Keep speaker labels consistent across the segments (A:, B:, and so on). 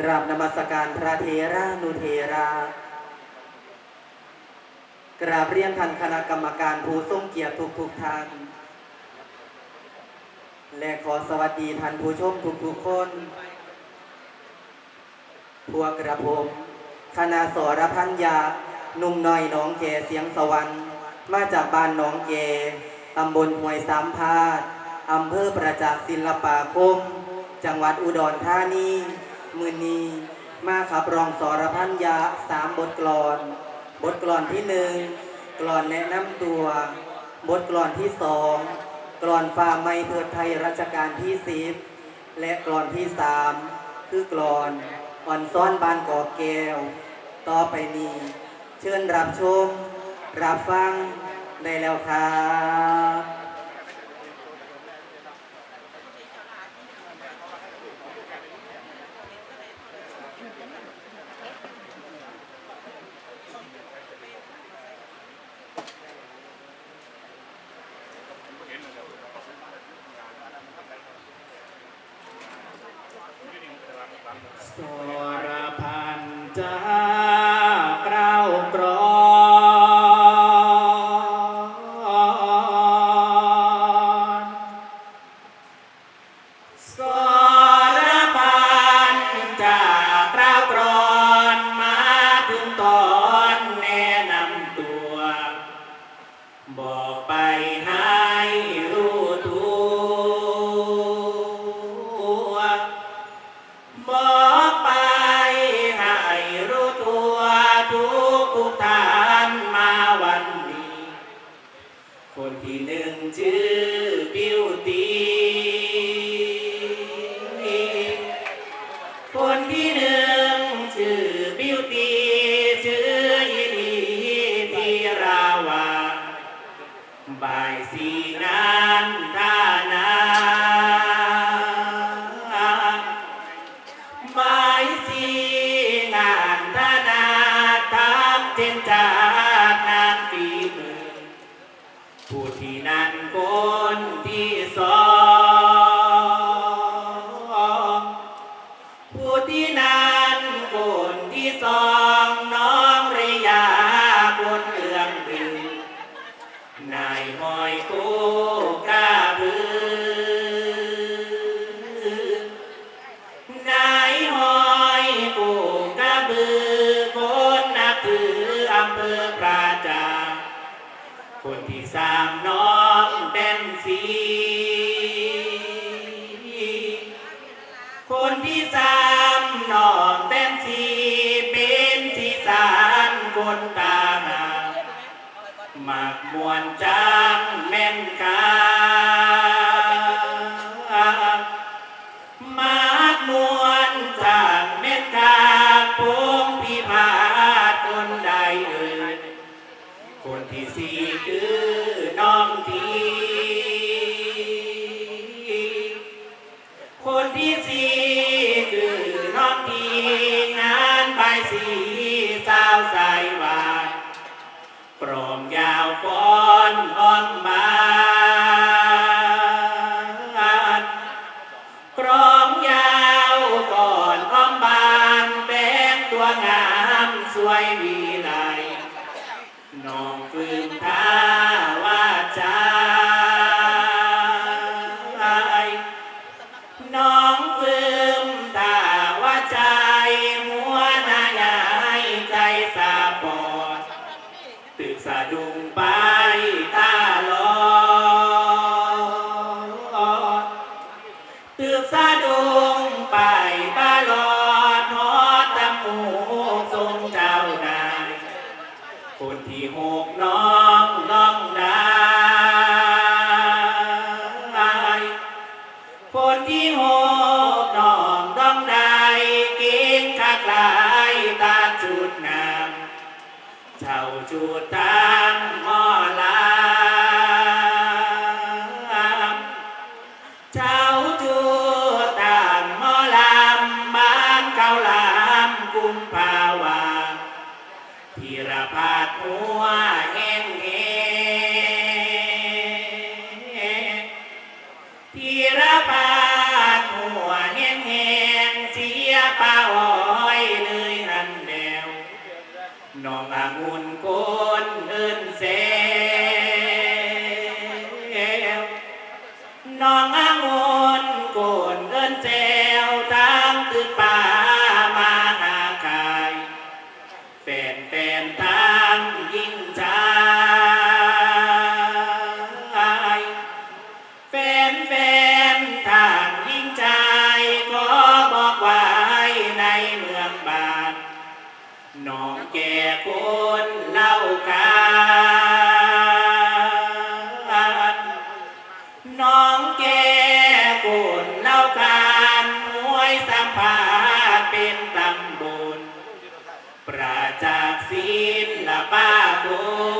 A: กราบนมัสการพระเทรานุเทรา กราบเรียนท่านคณะกรรมการผู้ทรงเกียรติทุกทุกท่าน และขอสวัสดีท่านผู้ชมทุกทุกคน พวกกระผมคณะสรพัญญาหนุ่มน้อยน้องแกเสียงสวรรค์ มาจากบ้านน้องแกตำบลห้วยสามพาดอำเภอประจักษ์ศิลปาคม จังหวัดอุดรธานี มือนีมาขับร้องสรพัญญาสามบทกลอน บทกลอนที่หนึ่งกลอนแนะนำตัว บทกลอนที่สองกลอนฝ่าไม่เทิดไทยรัชกาลที่สิบและกลอนที่สามคือกลอนอ่อนซ้อนบานกอแก้ว ต่อไปนี้ เชิญรับชม รับฟังได้แล้วครับ
B: ส มวนจัง สวยวีนา ล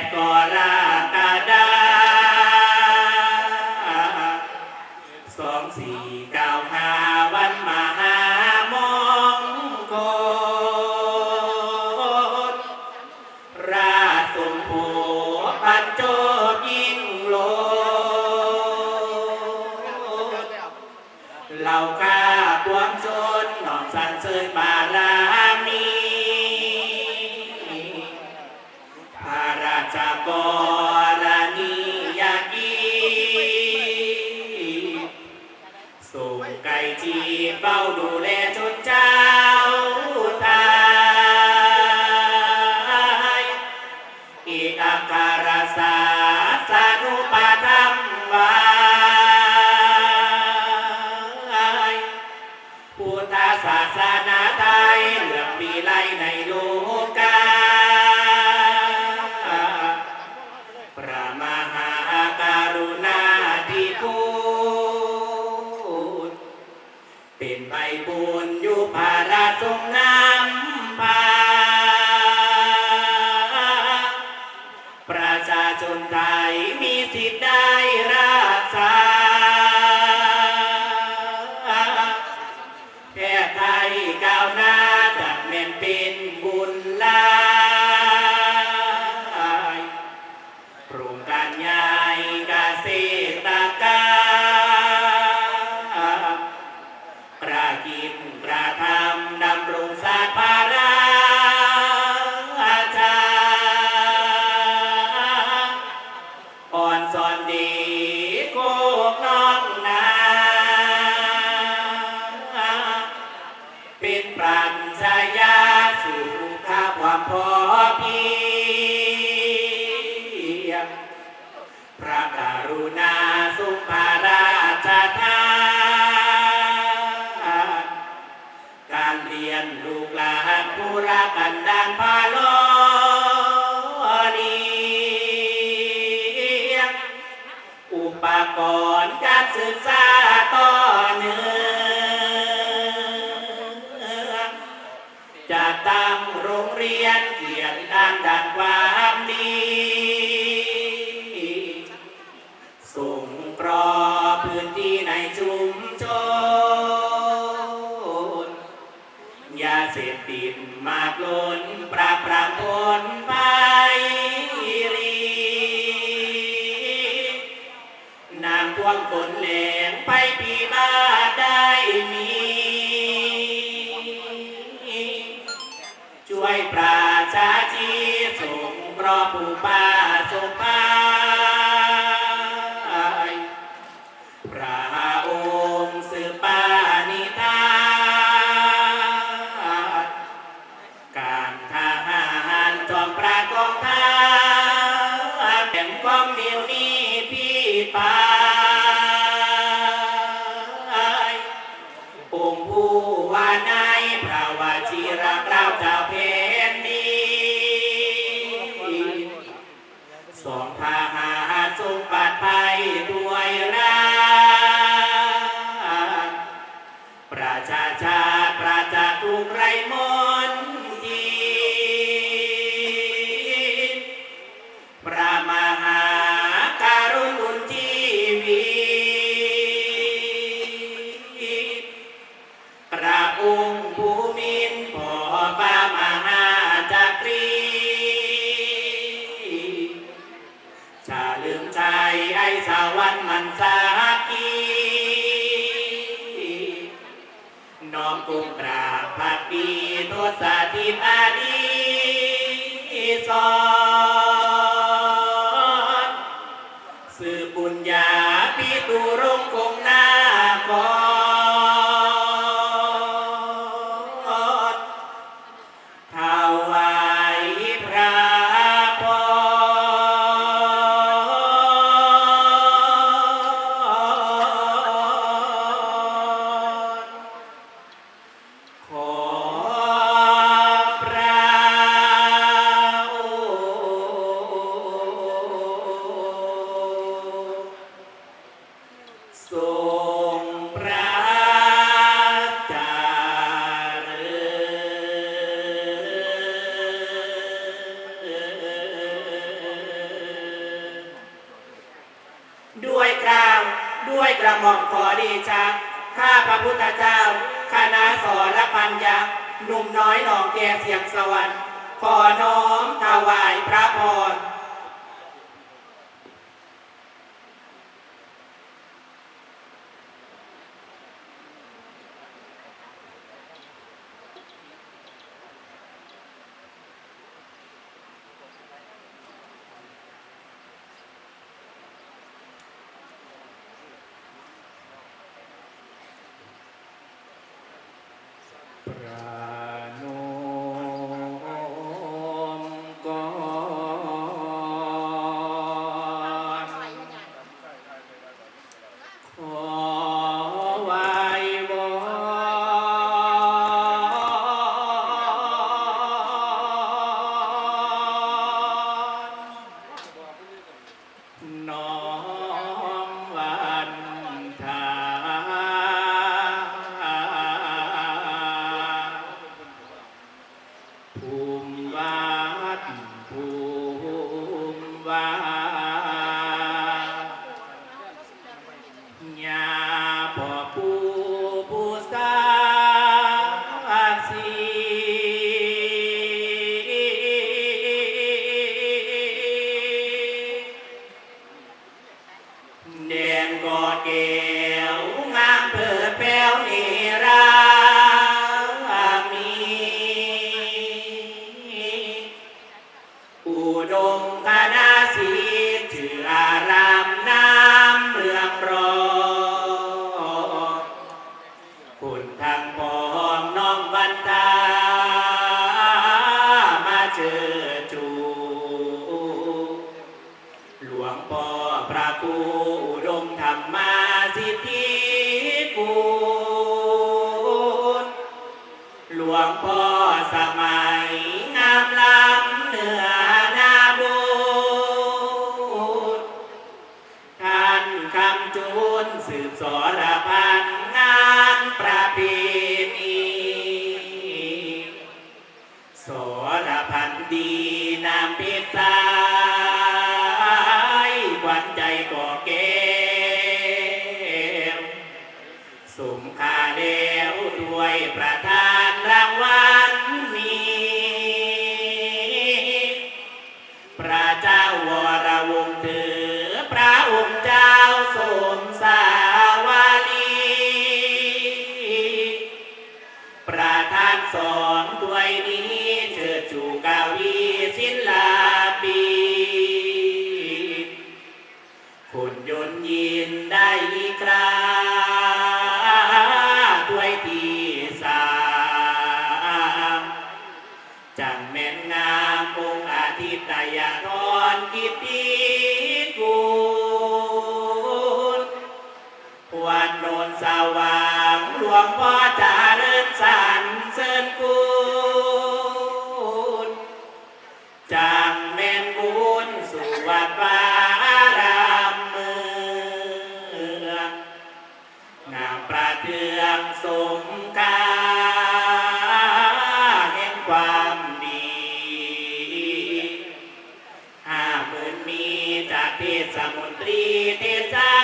B: ดกรก รกันดานพาลอนีอุปกรณ์การศึกษาต่อเนื่องจะตั้งโรงเรียนเขียนด้านดันว่า วยประชาชีสุงรอบปู่ปา ข้าพระพุทธเจ้า คณะสอรปัญญาหนุ่มน้อยหนองแกเสียงสวรรค์ขอน้อมถวายพระพร Oh. นกอดเกี่ยวงามเปิดแป้วนิรา ตราด้วยตีสามจังแม่นงามองอาทิตยาทอนกิติคุณวันโนนสว่างหลวงพ่อจารึญสันเสริญกุล ติสมุตรีเตสา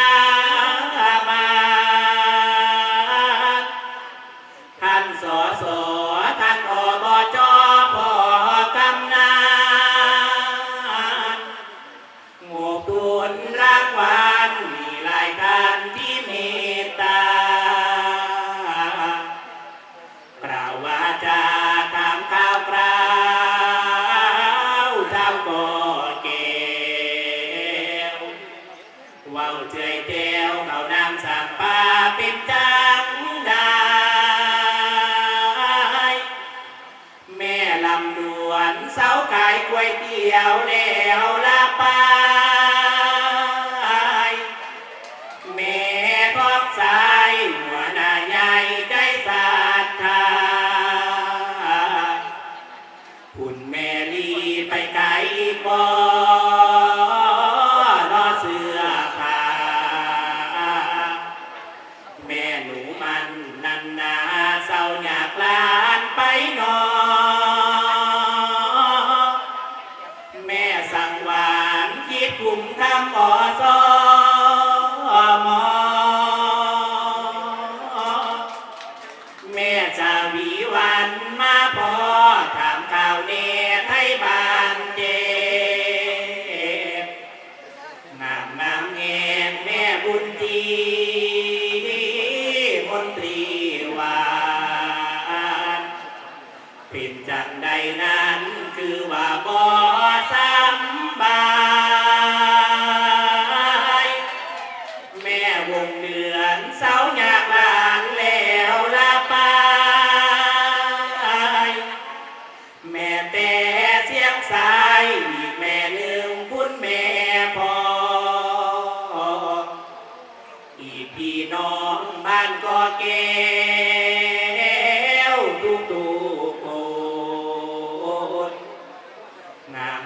B: ยวแล้วละปา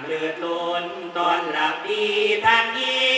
B: เลือดล้นตอนหลับดีทางยี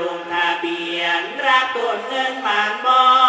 B: ลงทะเบียนรับตัวเงินมานบอ